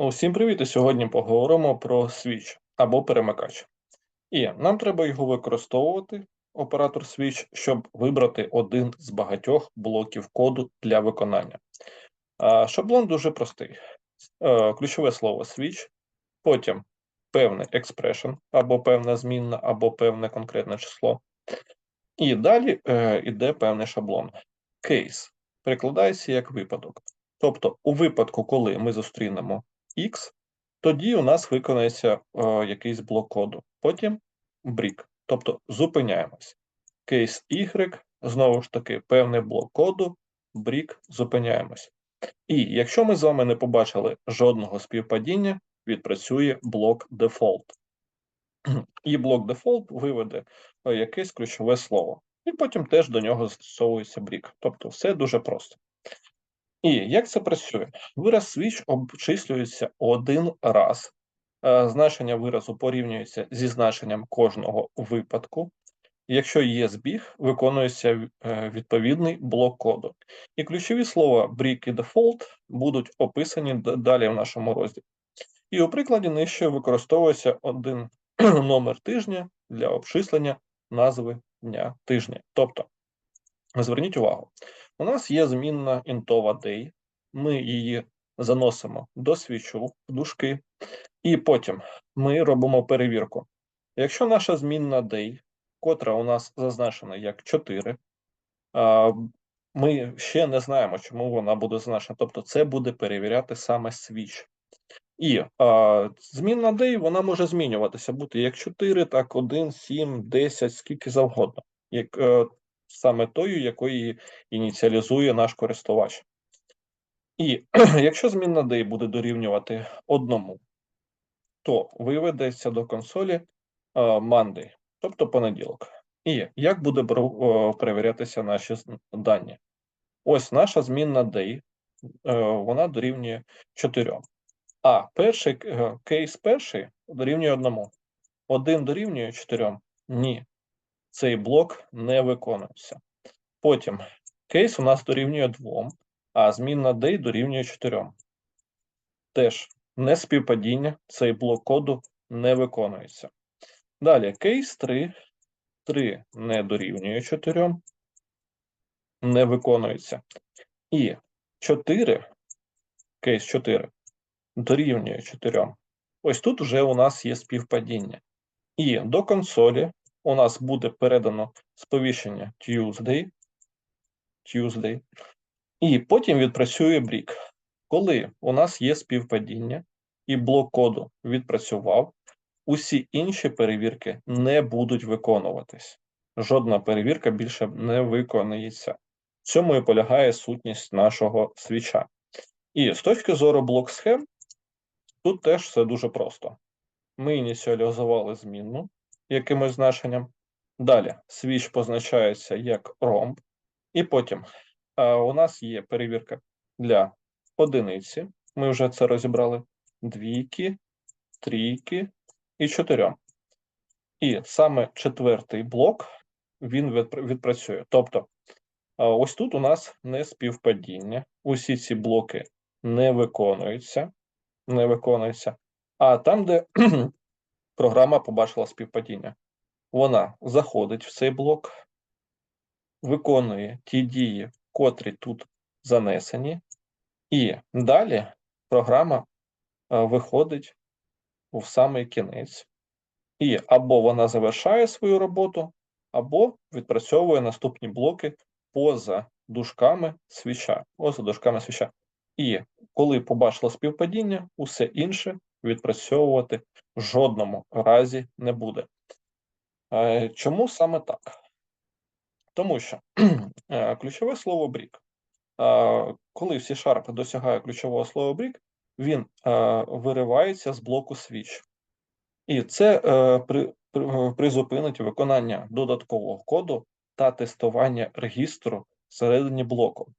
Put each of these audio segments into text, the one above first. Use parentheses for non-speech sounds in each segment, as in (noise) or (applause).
Усім привіт! І сьогодні поговоримо про свіч або перемикач. І нам треба його використовувати, оператор свіч, щоб вибрати один з багатьох блоків коду для виконання. Шаблон дуже простий. Е, Ключове слово свіч, потім певний expression, або певна змінна, або певне конкретне число. І далі е, йде певний шаблон. Кейс перекладається як випадок. Тобто, у випадку, коли ми зустрінемо X, тоді у нас виконається е, якийсь блок коду. Потім брік, тобто зупиняємось. Кейс Y, знову ж таки, певний блок коду, брік, зупиняємось. І якщо ми з вами не побачили жодного співпадіння, відпрацює блок default. І блок default виведе е, якесь ключове слово. І потім теж до нього застосовується брік. Тобто все дуже просто. І як це працює? Вираз switch обчислюється один раз. Е, Значення виразу порівнюється зі значенням кожного випадку. Якщо є збіг, виконується е, відповідний блок коду. І ключові слова break і default будуть описані далі в нашому розділі. І у прикладі нижче використовується один (clears throat) номер тижня для обчислення назви дня тижня. Тобто, зверніть увагу, у нас є змінна інтова day, ми її заносимо до свічу в дужки, і потім ми робимо перевірку. Якщо наша змінна day, котра у нас зазначена як 4, ми ще не знаємо, чому вона буде зазначена. Тобто, це буде перевіряти саме свіч. І а, змінна day, вона може змінюватися, бути як 4, так 1, 7, 10, скільки завгодно, як е, саме тою, якої ініціалізує наш користувач. І (clears throat) якщо змінна day буде дорівнювати одному, то виведеться до консолі е, Monday, тобто понеділок. І як буде перевірятися наші дані? Ось наша змінна day, е, вона дорівнює 4. А перший е, кейс перший дорівнює одному. Один дорівнює 4. Ні. Цей блок не виконується. Потім кейс у нас дорівнює 2, а змінна day дорівнює 4. Теж не співпадіння, цей блок коду не виконується. Далі кейс 3. 3 не дорівнює 4, не виконується. І 4, кейс 4 дорівнює 4. Ось тут вже у нас є співпадіння. І до консолі у нас буде передано сповіщення Tuesday, Tuesday, і потім відпрацює брік. Коли у нас є співпадіння і блок коду відпрацював, усі інші перевірки не будуть виконуватись. Жодна перевірка більше не виконується. В цьому і полягає сутність нашого свіча. І з точки зору блок схем, тут теж все дуже просто. Ми ініціалізували змінну якимось значенням. Далі свіч позначається як ромб, і потім а, у нас є перевірка для одиниці. Ми вже це розібрали. Двійки, трійки і чотирьом. І саме четвертий блок він відпрацює. Тобто, ось тут у нас не співпадіння. Усі ці блоки не виконуються, не виконуються. А там, де програма побачила співпадіння, вона заходить в цей блок, виконує ті дії, котрі тут занесені, і далі програма е, виходить в самий кінець. І або вона завершає свою роботу, або відпрацьовує наступні блоки поза дужками свіча. Поза дужками свіча. І коли побачила співпадіння, усе інше відпрацьовувати в жодному разі не буде. Е, Чому саме так? Тому що (clears throat) е, ключове слово брік. Е, Коли в C-Sharp досягає ключового слова брік, він виривається з блоку switch. І це при, при, призупинить виконання додаткового коду та тестування регістру всередині блоку.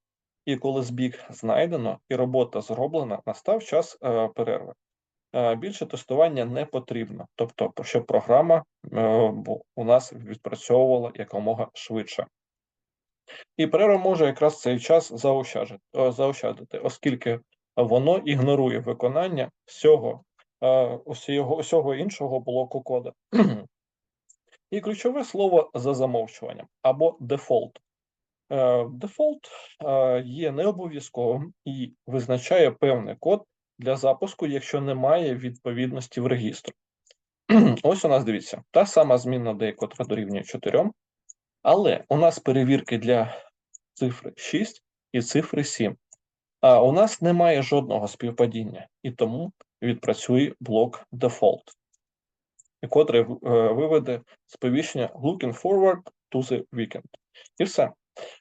І коли збіг знайдено і робота зроблена, настав час перерви. Е, більше тестування не потрібно, тобто, щоб програма е, у нас відпрацьовувала якомога швидше. І перерва може якраз цей час заощадити, оскільки воно ігнорує виконання всього, е, усього, усього іншого блоку кода. І ключове слово за замовчуванням або дефолт. Е, Дефолт е, є необов'язковим і визначає певний код для запуску, якщо немає відповідності в регістру. (clears throat) Ось у нас дивіться, та сама змінна D, дорівнює 4, але у нас перевірки для цифри 6 і цифри 7. А у нас немає жодного співпадіння, і тому відпрацює блок default, котрий е, виведе сповіщення looking forward to the weekend. І все.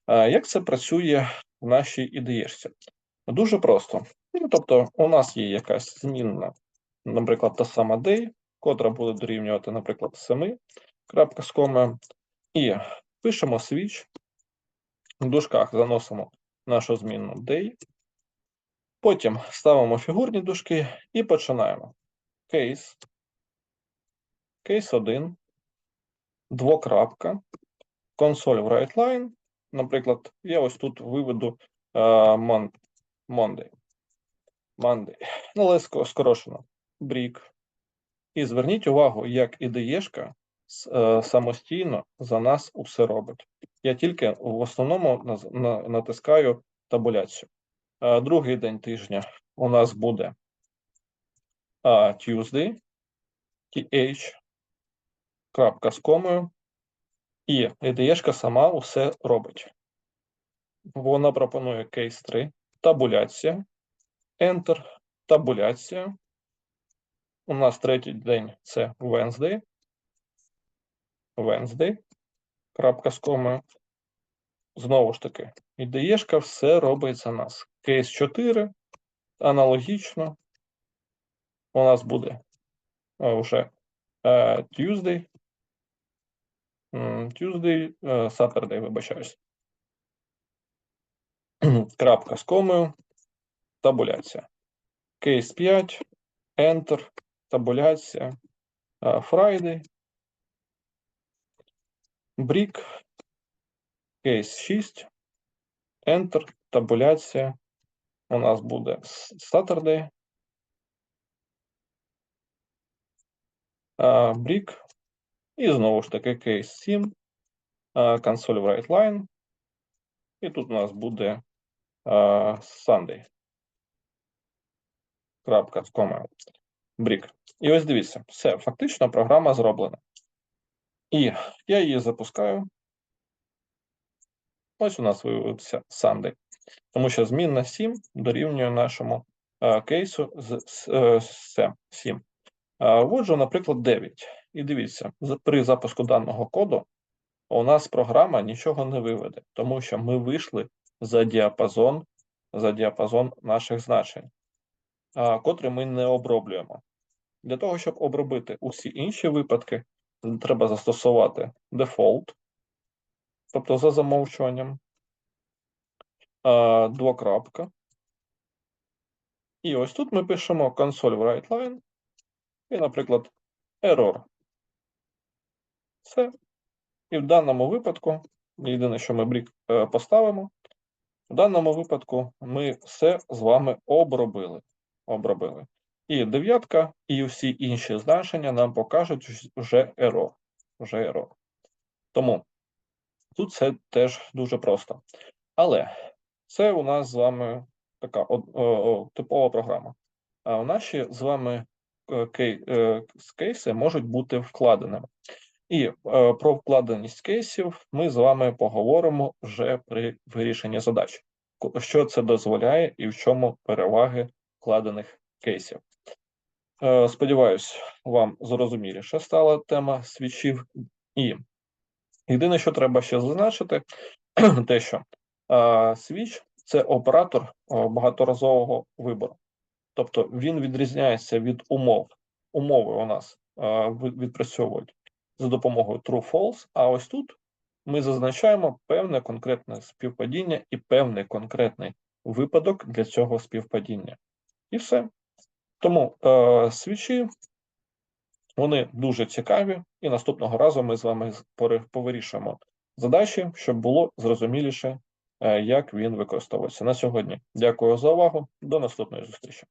Як це працює в нашій ідеєшці? Дуже просто. Ну, Тобто, у нас є якась змінна, наприклад, та сама day, котра буде дорівнювати, наприклад, 7 крапка з комою, і пишемо switch, в дужках заносимо нашу змінну day, потім ставимо фігурні дужки і починаємо. Case, case 1, двокрапка, консоль в WriteLine, Наприклад, я ось тут виведу uh, Monday. Monday. Ну, але скорошено. Брік. І зверніть увагу, як ідеєшка uh, самостійно за нас усе робить. Я тільки в основному на, на, натискаю табуляцію. Uh, другий день тижня у нас буде Tuesday, TH, крапка з комою, і ідеєшка сама усе робить. Вона пропонує кейс 3, табуляція, Enter, табуляція. У нас третій день це Wednesday. Wednesday. Крапка з комою. Знову ж таки, ідеєшка все робить за нас. Кейс 4. Аналогічно. У нас буде вже Tuesday. Tuesday, е, Saturday, вибачаюсь. (clears throat) Крапка з комою, табуляція. Кейс 5, Enter, табуляція, е, Friday, Брік, кейс 6, Enter, табуляція. У нас буде Saturday. Брік, і знову ж таки кейс 7, консоль в WriteLine. І тут у нас буде Sunday. Крапка з комою. Брік. І ось дивіться, все, фактично програма зроблена. І я її запускаю. Ось у нас виявився Sunday. Тому що змінна 7 дорівнює нашому кейсу з 7. Вводжу, наприклад, 9. І дивіться, при запуску даного коду у нас програма нічого не виведе, тому що ми вийшли за діапазон за діапазон наших значень, котрі ми не оброблюємо. Для того, щоб обробити усі інші випадки, треба застосувати default, тобто за замовчуванням, двокрапка. І ось тут ми пишемо console в WriteLine і, наприклад, error. Все. І в даному випадку, єдине, що ми брік е, поставимо, в даному випадку ми все з вами обробили. Обробили. І дев'ятка, і всі інші значення нам покажуть вже error. Вже error. Тому тут це теж дуже просто. Але це у нас з вами така о, о, типова програма. А наші з вами е, кей, е, кейси можуть бути вкладеними. І е, про вкладеність кейсів ми з вами поговоримо вже при вирішенні задач, що це дозволяє і в чому переваги вкладених кейсів. Е, сподіваюсь, вам зрозуміліше стала тема свічів. І єдине, що треба ще зазначити, (clears throat) те, що е, свіч це оператор е, багаторазового вибору, тобто він відрізняється від умов. Умови у нас відпрацьовують за допомогою true-false, а ось тут ми зазначаємо певне конкретне співпадіння і певний конкретний випадок для цього співпадіння. І все. Тому е, свічі вони дуже цікаві, і наступного разу ми з вами повирішуємо задачі, щоб було зрозуміліше, е, як він використовується на сьогодні. Дякую за увагу. До наступної зустрічі.